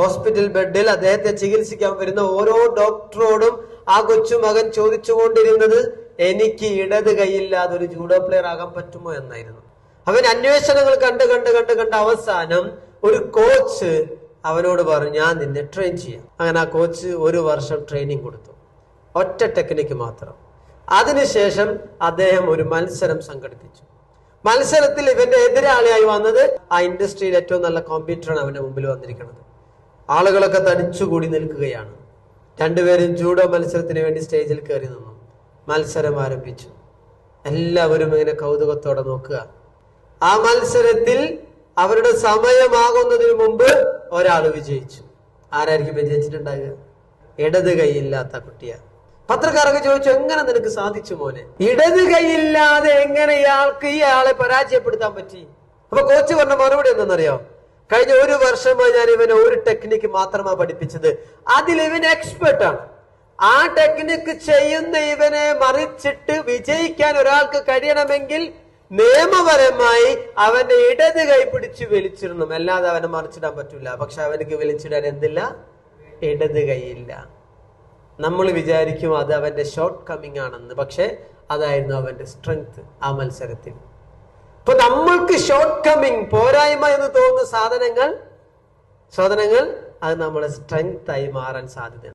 Hospital ബെഡിൽ അദ്ദേഹത്തെ ചികിത്സിക്കാൻ വരുന്ന ഓരോ ഡോക്ടറോടും ആ കൊച്ചുമകൻ ചോദിച്ചുകൊണ്ടിരുന്നത് എനിക്ക് ഇടത് കൈയില്ലാതെ ഒരു ജൂഡോ പ്ലെയർ ആകാൻ പറ്റുമോ? എന്നായിരുന്നു. അവൻ അന്വേഷണങ്ങൾ കണ്ട് കണ്ട് കണ്ട് കണ്ട് അവസാനം ഒരു കോച്ച് അവനോട് പറഞ്ഞു ഞാൻ നിന്നെ ട്രെയിൻ ചെയ്യാം. അങ്ങനെ ആ കോച്ച് ഒരു വർഷം ട്രെയിനിങ് കൊടുത്തു. ഒറ്റ ടെക്നിക്ക് മാത്രം. അതിനുശേഷം അദ്ദേഹം ഒരു മത്സരം സംഘടിപ്പിച്ചു. മത്സരത്തിൽ ഇവന്റെ എതിരാളിയായി വന്നത് ആ ഇൻഡസ്ട്രിയിൽ ഏറ്റവും നല്ല കോമ്പീറ്ററാണ് അവന്റെ മുമ്പിൽ വന്നിരിക്കുന്നത്. ആളുകളൊക്കെ തടിച്ചുകൂടി നിൽക്കുകയാണ്. രണ്ടുപേരും ജൂഡോ മത്സരത്തിന് വേണ്ടി സ്റ്റേജിൽ കയറി നിന്നു. മത്സരം ആരംഭിച്ചു. എല്ലാവരും ഇങ്ങനെ കൗതുകത്തോടെ നോക്കുക. ആ മത്സരത്തിൽ അവരുടെ സമയമാകുന്നതിന് മുമ്പ് ഒരാൾ വിജയിച്ചു. ആരായിരിക്കും വിജയിച്ചിട്ടുണ്ടാകുക ഇടത് കൈയില്ലാത്ത കുട്ടിയ. പത്രക്കാരൊക്കെ ചോദിച്ചു എങ്ങനെ നിനക്ക് സാധിച്ചു മോനെ? ഇടത് കൈയില്ലാതെ എങ്ങനെ ഇയാൾക്ക് ആളെ പരാജയപ്പെടുത്താൻ പറ്റി? അപ്പൊ കോച്ച് പറഞ്ഞ മറുപടി എന്തെന്നറിയോ? കഴിഞ്ഞ ഒരു വർഷമായി ഞാൻ ഇവനെ ഒരു ടെക്നിക്ക് മാത്രമാണ് പഠിപ്പിച്ചത്. അതിൽ ഇവൻ എക്സ്പെർട്ട് ആണ്. ആ ടെക്നിക്ക് ചെയ്യുന്ന ഇവനെ മറിച്ചിട്ട് വിജയിക്കാൻ ഒരാൾക്ക് കഴിയണമെങ്കിൽ നിയമപരമായി അവന്റെ ഇടത് കൈ പിടിച്ച് വലിച്ചിടണം. അല്ലാതെ അവനെ മറിച്ചിടാൻ പറ്റില്ല പക്ഷെ അവനക്ക് വലിച്ചിടാൻ എന്തില്ല? ഇടത് കൈയില്ല. നമ്മൾ വിചാരിക്കും അത് അവന്റെ ഷോർട്ട് കമ്മിങ് ആണെന്ന്. പക്ഷെ അതായിരുന്നു അവന്റെ സ്ട്രെങ്ത് ആ മത്സരത്തിൽ. ഇപ്പൊ നമ്മൾക്ക് ഷോർട്ട് കമ്മിങ് പോരായ്മ എന്ന് തോന്നുന്ന സാധനങ്ങൾ സാധനങ്ങൾ അത് നമ്മളെ സ്ട്രെങ്ത് ആയി മാറാൻ സാധ്യതയുണ്ട്.